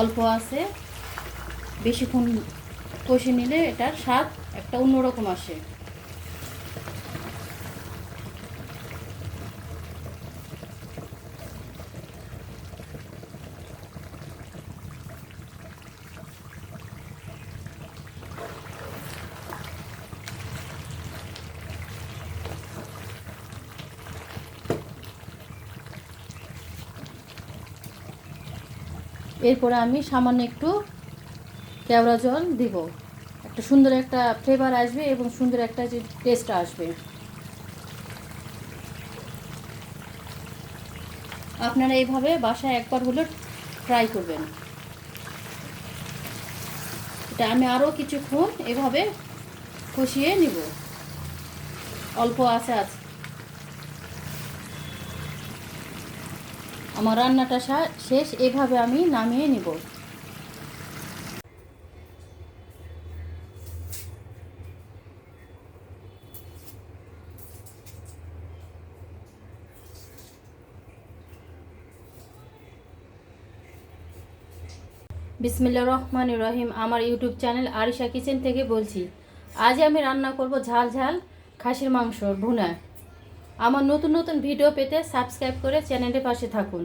অল্প আছে। বেশিক্ষণ কষে নিলে এটার স্বাদ একটা অন্যরকম আসে। এরপরে আমি সামান্য একটু কেওড়া জল দিব। একটা সুন্দর একটা ফ্লেভার আসবে এবং সুন্দর একটা যে টেস্ট আসবে। আপনারা এইভাবে বাসায় একবার হলে ট্রাই করবেন। এটা আমি আরও কিছুক্ষণ এভাবে কষিয়ে নিব। অল্প আছে আছে আমার রান্নাটা শেষ, এভাবে আমি নামিয়ে নিব। বিসমিল্লা রহমান রহিম, আমার ইউটিউব চ্যানেল আরিশা কিচেন থেকে বলছি, আজ আমি রান্না করব ঝাল ঝাল খাসির মাংস ভুনা। আমার নতুন নতুন ভিডিও পেতে সাবস্ক্রাইব করে চ্যানেলের পাশে থাকুন।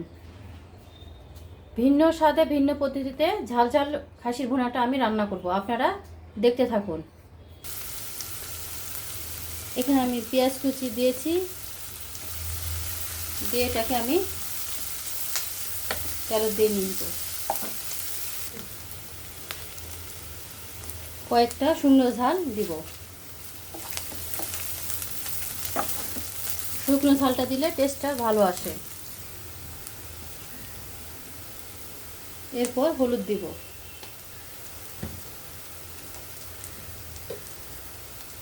ভিন্ন স্বাদে ভিন্ন পদ্ধতিতে ঝাল ঝাল খাসির ভুনাটা আমি রান্না করব। আপনারা দেখতে থাকুন। এখানে আমি পেঁয়াজ কুচি দিয়েছি। দিয়ে এটাকে আমি তেল দিয়ে নিব। কয়েকটা শুকনো ঝাল দিব। শুকনো ঝালটা দিলে টেস্টটা ভালো আসে। এরপর হলুদ দিব।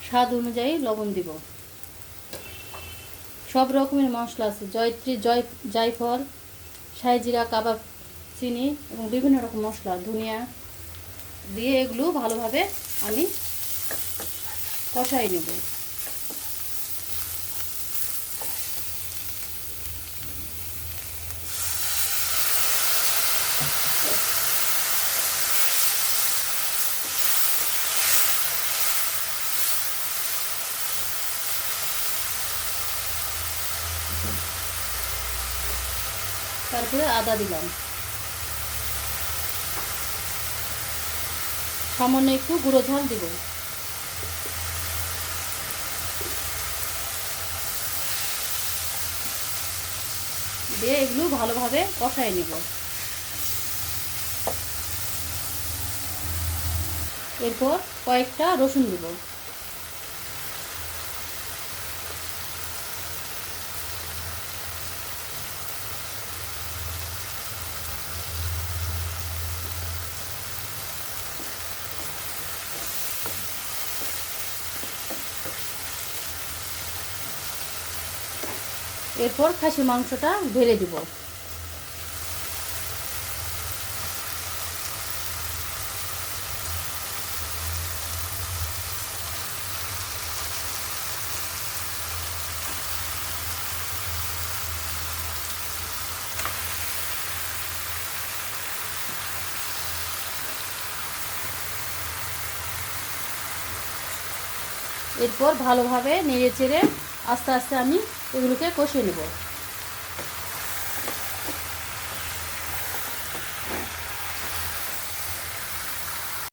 স্বাদ অনুযায়ী লবণ দিব। সব রকমের মশলা আছে, জয়ত্রী, জয়, জায়ফল সাইজিরা কাবাব, চিনি এবং বিভিন্ন রকম মশলা, ধনিয়া দিয়ে এগুলো ভালোভাবে আমি কষাই নেব। তারপরে আদা দিলাম। সামান্য একটু গুঁড়ো ঝাল দিব। দিয়ে এগুলো ভালোভাবে কষাই নেব। এরপর কয়েকটা রসুন দিব। এরপর খাসি মাংসটা ঢেলে দিব। এরপর ভালোভাবে নেড়ে চেড়ে আস্তে আস্তে আমি এগুলোকে কষিয়ে নেব।